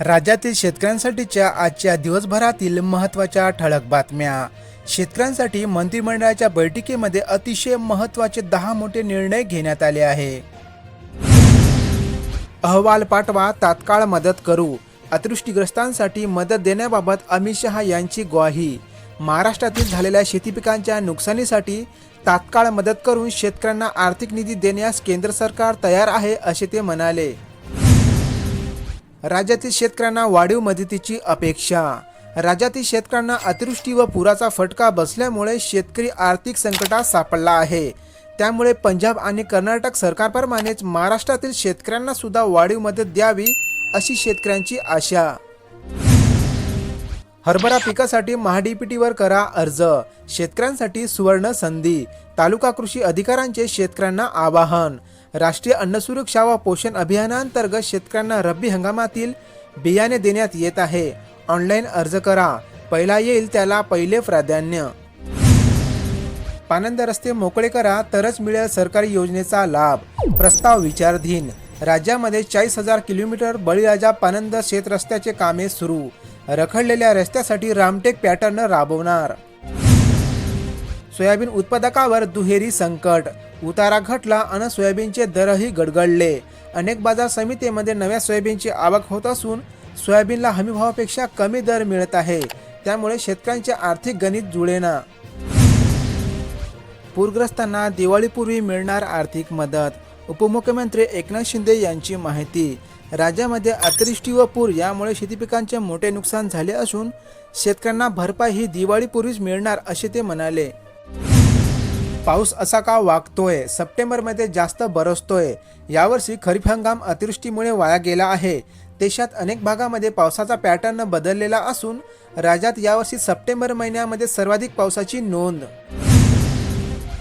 राज्यातील शेतकऱ्यांसाठीच्या आजच्या दिवसभरातील महत्त्वाच्या ठळक बातम्या. शेतकऱ्यांसाठी मंत्रिमंडळाच्या बैठकीमध्ये अतिशय महत्त्वाचे दहा मोठे निर्णय घेण्यात आले आहे. अहवाल पाठवा तात्काळ मदत करू. अतिवृष्टीग्रस्तांसाठी मदत देण्याबाबत अमित शहा यांची ग्वाही. महाराष्ट्रातील झालेल्या शेतीपिकांच्या नुकसानीसाठी तात्काळ मदत करून शेतकऱ्यांना आर्थिक निधी देण्यास केंद्र सरकार तयार आहे असे ते म्हणाले. राज्यातील शेतकऱ्यांना वाढीव मदतीची अपेक्षा. राज्यातील शेतकऱ्यांना अतिवृष्टी व पुराचा फटका बसल्यामुळे शेतकरी आर्थिक संकटात सापडला आहे. त्यामुळे पंजाब आणि कर्नाटक सरकारप्रमाणेच महाराष्ट्रातील शेतकऱ्यांना सुद्धा वाढीव मदत द्यावी अशी शेतकऱ्यांची आशा. हरभरा पिकासाठी महाडीपीटीवर करा अर्ज. शेतकऱ्यांसाठी सुवर्ण संधी. तालुका कृषी अधिकाऱ्यांचे शेतकऱ्यांना आवाहन. राष्ट्रीय अन्न सुरक्षा व पोषण अभियानांतर्गत शेतकऱ्यांना रब्बी हंगामातील बियाणे देण्यात येत आहे. ऑनलाईन अर्ज करा. पहिला येईल त्याला पहिले प्राधान्य. पानंद रस्ते मोकळे करा तरच मिळेल सरकारी योजनेचा लाभ. प्रस्ताव विचारधीन. राज्यामध्ये चाळीस हजार किलोमीटर बळीराजा पानंद शेत रस्त्याचे कामे सुरू. रखडलेल्या रस्त्यासाठी रामटेक पॅटर्न राबवणार. सोयाबीन उत्पादकावर दुहेरी संकट. उतारा घटला आणि सोयाबीनचे दरही गडगडले. अनेक बाजार समितीमध्ये नव्या सोयाबीनची आवक होत असून सोयाबीनला हमीभावापेक्षा कमी दर मिळत आहे. त्यामुळे शेतकऱ्यांचे आर्थिक गणित जुळेना. पूरग्रस्तांना दिवाळीपूर्वी मिळणार आर्थिक मदत. उपमुख्यमंत्री एकनाथ शिंदे यांची माहिती. राज्यामध्ये अतिवृष्टी व पूर यामुळे शेतीपिकांचे मोठे नुकसान झाले असून शेतकऱ्यांना भरपाई ही दिवाळीपूर्वीच मिळणार असे ते म्हणाले. पाऊस असा का वागतोय? सप्टेंबरमध्ये जास्त बरसतोय. यावर्षी खरीप हंगाम अतिवृष्टीमुळे वाया गेला आहे. देशात अनेक भागामध्ये पावसाचा पॅटर्न बदललेला असून राज्यात यावर्षी सप्टेंबर महिन्यामध्ये सर्वाधिक पावसाची नोंद.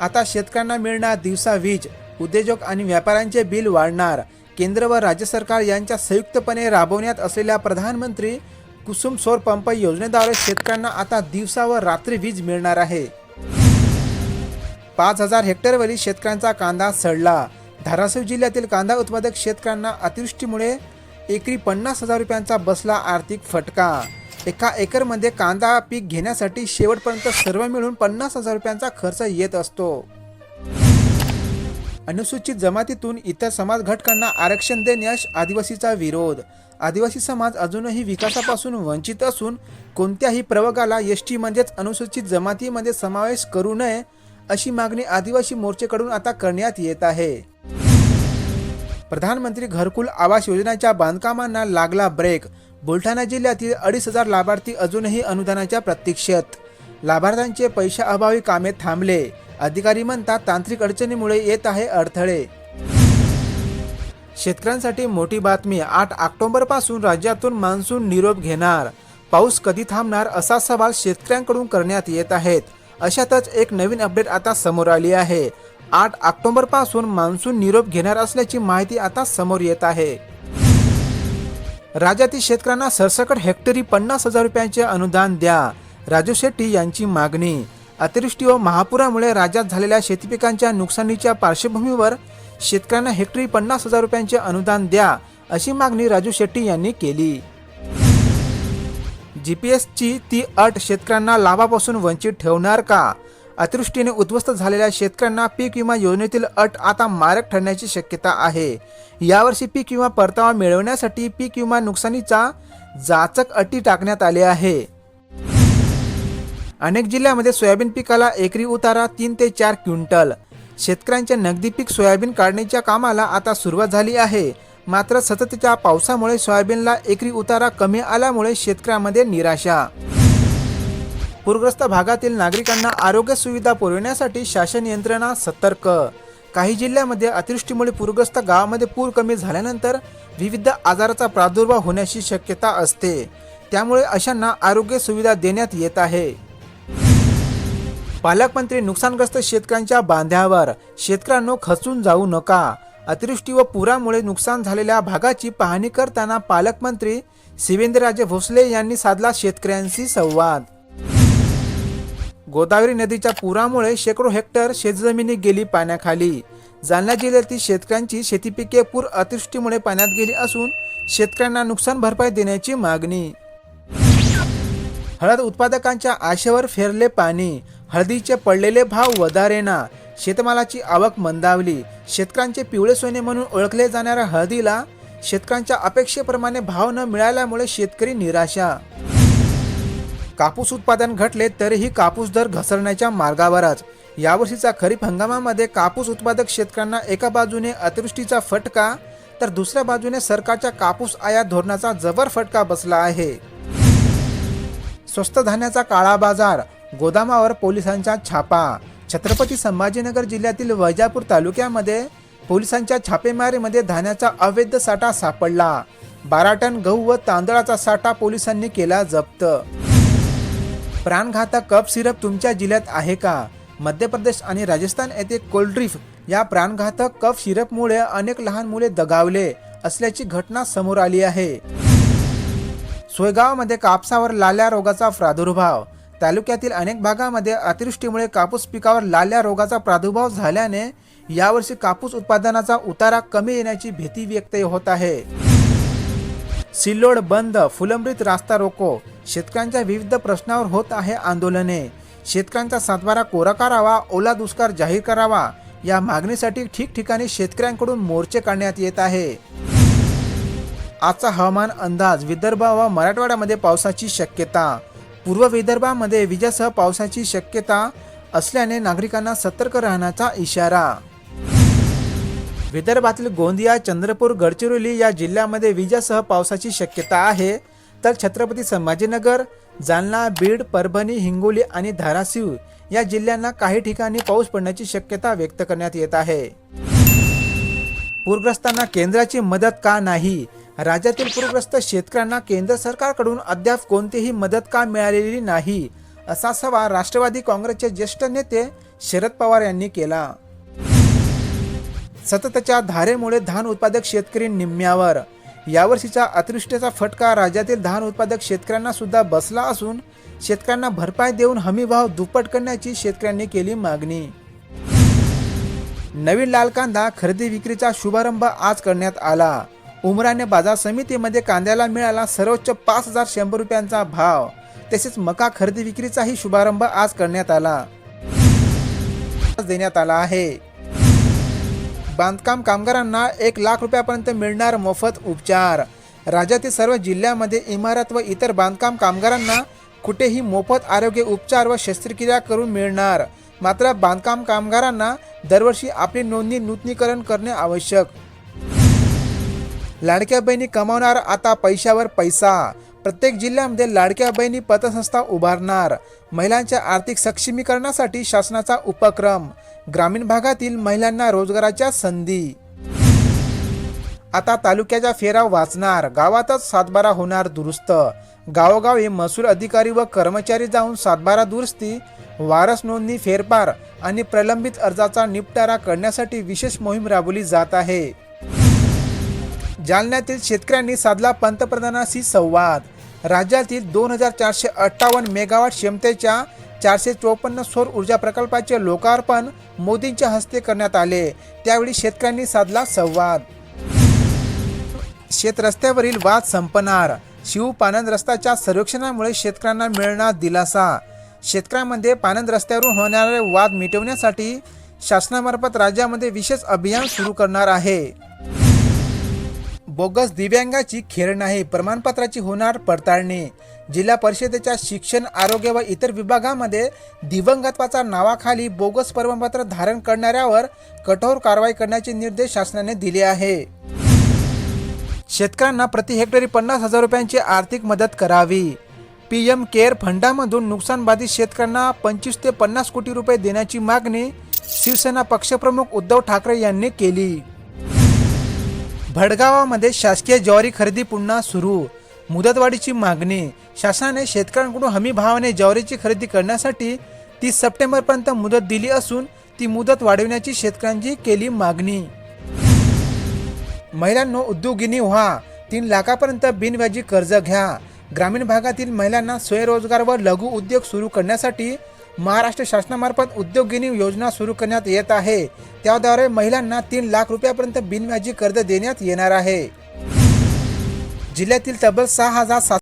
आता शेतकऱ्यांना मिळणार दिवसा वीज. उद्योजक आणि व्यापाऱ्यांचे बिल वाढणार. केंद्र व राज्य सरकार यांच्या संयुक्तपणे राबवण्यात असलेल्या प्रधानमंत्री कुसुम सौर पंप योजनेद्वारे शेतकऱ्यांना आता दिवसा व रात्री वीज मिळणार आहे. पाच हजार हेक्टरवरील शेतकऱ्यांचा कांदा सडला. धाराशिव जिल्ह्यातील कांदा उत्पादक शेतकऱ्यांना अतिवृष्टीमुळे एकरी पन्नास हजार रुपयांचा बसला आर्थिक फटका. एका एकरमध्ये कांदा पीक घेण्यासाठी शेवटपर्यंत सर्व मिळून पन्नास हजार रुपयांचा खर्च येत असतो. अनुसूचित जमातीतून इतर समाज घटकांना आरक्षण देण्यास आदिवासीचा विरोध. आदिवासी समाज अजूनही विकासापासून वंचित असून कोणत्याही प्रवर्गाला एस टी म्हणजेच अनुसूचित जमातीमध्ये समावेश करू नये अशी मागणी आदिवासी मोर्चेकडून आता करण्यात येत आहे. प्रधानमंत्री घरकुल आवास योजनेच्या बांधकामांना लागला ब्रेक बुलढाणा जिल्ह्यातील अडीच हजार लाभार्थी अजूनही अनुदानाच्या प्रतीक्षेत. लाभार्थ्यांचे पैशाअभावी कामे थांबले. अधिकारी म्हणतात तांत्रिक अडचणीमुळे येत आहे अडथळे. शेतकऱ्यांसाठी मोठी बातमी आठ ऑक्टोबरपासून राज्यातून मान्सून निरोप घेणार. पाऊस कधी थांबणार असा सवाल शेतकऱ्यांकडून करण्यात येत आहेत. अशातच एक नवीन अपडेट आता समोर आली आहे. आठ ऑक्टोबरपासून मान्सून निरोप घेणार असल्याची माहिती आता समोर येत आहे. राज्यातील शेतकऱ्यांना सरसकट हेक्टरी पन्नास हजार रुपयांचे अनुदान द्या राजू शेट्टी यांची मागणी. अतिवृष्टी व महापुरामुळे राज्यात झालेल्या शेतीपिकांच्या नुकसानीच्या पार्श्वभूमीवर शेतकऱ्यांना हेक्टरी पन्नास हजार रुपयांचे अनुदान द्या अशी मागणी राजू शेट्टी यांनी केली. जी पी एसची ती अट शेतकऱ्यांना लाभापासून वंचित ठेवणार का? अतिवृष्टीने उद्ध्वस्त झालेल्या शेतकऱ्यांना पीक विमा योजनेतील अट आता मारक ठरण्याची शक्यता आहे. यावर्षी पीक विमा परतावा मिळवण्यासाठी पीक विमा नुकसानीचा जाचक अटी टाकण्यात आले आहे. अनेक जिल्ह्यामध्ये सोयाबीन पिकाला एकरी उतारा तीन ते चार क्विंटल. शेतकऱ्यांच्या नगदी पीक सोयाबीन काढणीच्या कामाला आता सुरुवात झाली आहे. मात्र सततच्या पावसामुळे सोयाबीनला एकरी उतारा कमी आल्यामुळे शेतकऱ्यांमध्ये निराशा. पूरग्रस्त भागातील नागरिकांना आरोग्य सुविधा पुरविण्यासाठी शासन यंत्रणा सतर्क. काही जिल्ह्यामध्ये अतिवृष्टीमुळे पूरग्रस्त गावामध्ये पूर कमी झाल्यानंतर विविध आजाराचा प्रादुर्भाव होण्याची शक्यता असते. त्यामुळे अशांना आरोग्य सुविधा देण्यात येत आहे. पालकमंत्री नुकसानग्रस्त शेतकऱ्यांच्या बांध्यावर शेतकऱ्यांनो खचून जाऊ नका. अतिवृष्टी व पुरामुळे नुकसान झालेल्या भागाची पाहणी करताना पालकमंत्री शिवेंद्रराजे भोसले यांनी साधला शेतकऱ्यांशी संवाद. गोदावरी नदीच्या पुरामुळे शेकडो हेक्टर शेतजमिनी गेली पाण्याखाली. जालना जिल्ह्यातील शेतकऱ्यांची शेतीपिके पूर अतिवृष्टीमुळे पाण्यात गेली असून शेतकऱ्यांना नुकसान भरपाई देण्याची मागणी. हळद उत्पादकांच्या आशेवर फेरले पाणी. हळदीचे पडलेले भाव वधारेना. शेतमालाची आवक मंदावली. शेतकऱ्यांचे पिवळे सोने म्हणून ओळखले जाणाऱ्या हळदीला शेतकऱ्यांच्या अपेक्षेप्रमाणे भाव न मिळाल्यामुळे शेतकरी निराशा. कापूस उत्पादन घटले तरीही कापूस दर घसरण्याच्या मार्गावरच. यावर्षीचा खरीप हंगामामध्ये कापूस उत्पादक शेतकऱ्यांना एका बाजूने अतिवृष्टीचा फटका तर दुसऱ्या बाजूने सरकारच्या कापूस आयात धोरणाचा जबर फटका बसला आहे. स्वस्त धान्याचा काळा बाजार गोदामावर पोलिसांचा छापा. छत्रपती संभाजीनगर जिल्ह्यातील वैजापूर तालुक्यामध्ये पोलिसांच्या छापेमारीमध्ये धान्याचा अवैध साठा सापडला. बारा टन गहू व तांदळाचा साठा पोलिसांनी केला जप्त. प्राणघातक कप सिरप तुमच्या जिल्ह्यात आहे का? मध्य प्रदेश आणि राजस्थान येथे कोल्ड्रिफ या प्राणघातक कफ सिरपमुळे अनेक लहान मुले दगावले असल्याची घटना समोर आली आहे. सोयगावमध्ये कापसावर लाल्या रोगाचा प्रादुर्भाव तालुक्यातील अनेक भागामध्ये अतिवृष्टीमुळे कापूस पिकावर लाल्या रोगाचा प्रादुर्भाव झाल्याने यावर्षी कापूस उत्पादनाचा उतारा कमी येण्याची भीती व्यक्त होत आहे. सिल्लोड बंद फुलंब्रीत रास्ता रोको शेतकऱ्यांच्या विविध प्रश्नावर होत आहे आंदोलने. शेतकऱ्यांचा सातबारा कोरा करावा ओला दुष्काळ जाहीर करावा या मागणीसाठी ठिकठिकाणी शेतकऱ्यांकडून मोर्चे काढण्यात येत आहे. आजचा हवामान अंदाज विदर्भ व मराठवाड्यामध्ये पावसाची शक्यता पूर्व विदर्भामध्ये विजेसह पावसाची शक्यता असल्याने नागरिकांना सतर्क राहण्याचा इशारा. विदर्भातील गोंदिया चंद्रपूर गडचिरोली या जिल्ह्यामध्ये विजेसह पावसाची शक्यता आहे. तर छत्रपती संभाजीनगर जालना बीड परभणी हिंगोली आणि धाराशिव या जिल्ह्यांना काही ठिकाणी पाऊस पडण्याची शक्यता व्यक्त करण्यात येत आहे. पूरग्रस्तांना केंद्राची मदत का नाही? राज्यातील पूरग्रस्त शेतकऱ्यांना केंद्र सरकारकडून अद्याप कोणतीही मदत का मिळालेली नाही असा सवाल राष्ट्रवादी काँग्रेसचे ज्येष्ठ नेते शरद पवार यांनी केला. सततच्या धारेमुळे धान उत्पादक शेतकरी निम्म्यावर. यावर्षीचा अतिवृष्टीचा फटका राज्यातील धान उत्पादक शेतकऱ्यांना सुद्धा बसला असून शेतकऱ्यांना भरपाई देऊन हमीभाव दुप्पट करण्याची शेतकऱ्यांनी केली मागणी. नवीन लाल कांदा खरेदी विक्रीचा शुभारंभ आज करण्यात आला. उमराने बाजार समितीमध्ये कांद्याला मिळाला सर्वोच्च पाच हजार शंभर रुपयांचा भाव. तसेच मका खरेदी विक्रीचाही शुभारंभ आज करण्यात आला. देण्यात आला आहे. बांधकाम कामगारांना एक लाख रुपयापर्यंत मिळणार मोफत उपचार. राज्यातील सर्व जिल्ह्यामध्ये इमारत व इतर बांधकाम कामगारांना कुठेही मोफत आरोग्य उपचार व शस्त्रक्रिया करून मिळणार. मात्र बांधकाम कामगारांना दरवर्षी आपली नोंदणी नूतनीकरण करणे आवश्यक. लाडक्या बहिणी कमावणार आता पैशावर पैसा. प्रत्येक जिल्ह्यामध्ये लाडक्या बहिणी पतसंस्था उभारणार. महिलांच्या आर्थिक सक्षमीकरणासाठी शासनाचा उपक्रम. ग्रामीण भागातील महिलांना रोजगाराच्या संधी. आता तालुक्याचा फेरा वाचणार गावातच सातबारा होणार दुरुस्त. गावोगावी महसूल अधिकारी व कर्मचारी जाऊन सातबारा दुरुस्ती वारस नोंदणी फेरफार आणि प्रलंबित अर्जाचा निपटारा करण्यासाठी विशेष मोहीम राबवली जात आहे. जालन्यातील शेतकऱ्यांनी साधला पंतप्रधानांशी संवाद. राज्यातील दोन हजार चारशे अठ्ठावन्न मेगावॉट क्षमतेच्या चारशे चोपन्न सौर ऊर्जा प्रकल्पाचे लोकार्पण मोदींच्या हस्ते करण्यात आले. त्यावेळी शेतकऱ्यांनी साधला संवाद. शेत रस्त्यावरील वाद संपणार. शिव पानंद रस्त्याच्या सर्वेक्षणामुळे शेतकऱ्यांना मिळणार दिलासा. शेतकऱ्यांमध्ये पानंद रस्त्यावरून होणारे वाद मिटवण्यासाठी शासनामार्फत राज्यामध्ये विशेष अभियान सुरू करणार आहे. बोगस दिव्यांगाची खेळ नाही प्रमाणपत्राची होणार पडताळणी. जिल्हा परिषदेच्या शिक्षण आरोग्य व इतर विभागामध्ये दिवंगत्वाच्या नावाखाली बोगस प्रमाणपत्र धारण करणाऱ्यावर कठोर कारवाई करण्याचे निर्देश शासनाने दिले आहे. शेतकऱ्यांना प्रति हेक्टरी पन्नास हजार रुपयांची आर्थिक मदत करावी. पी एम केअर फंडामधून नुकसानबाधित शेतकऱ्यांना पंचवीस ते पन्नास कोटी रुपये देण्याची मागणी शिवसेना पक्षप्रमुख उद्धव ठाकरे यांनी केली. भडगावामध्ये शासकीय ज्वारी खरेदी पुन्हा सुरू. मुदतवाढीची मागणी. शासनाने शेतकऱ्यांकडून हमी भावाने ज्वारीची खरेदी करण्यासाठी तीस सप्टेंबरपर्यंत मुदत दिली असून ती मुदत वाढविण्याची शेतकऱ्यांची केली मागणी. महिलांनो उद्योगिनी व्हा. तीन लाखापर्यंत बिनव्याजी कर्ज घ्या. ग्रामीण भागातील महिलांना स्वयंरोजगार व लघु उद्योग सुरू करण्यासाठी महाराष्ट्र शासनामार्फत उद्योगिनी योजना सुरू करण्यात येत आहे. त्याद्वारे महिलांना तीन लाख रुपयापर्यंत बिनव्याजी कर्ज देण्यात येणार आहे. जिल्ह्यातील तब्बल सहा हजार सात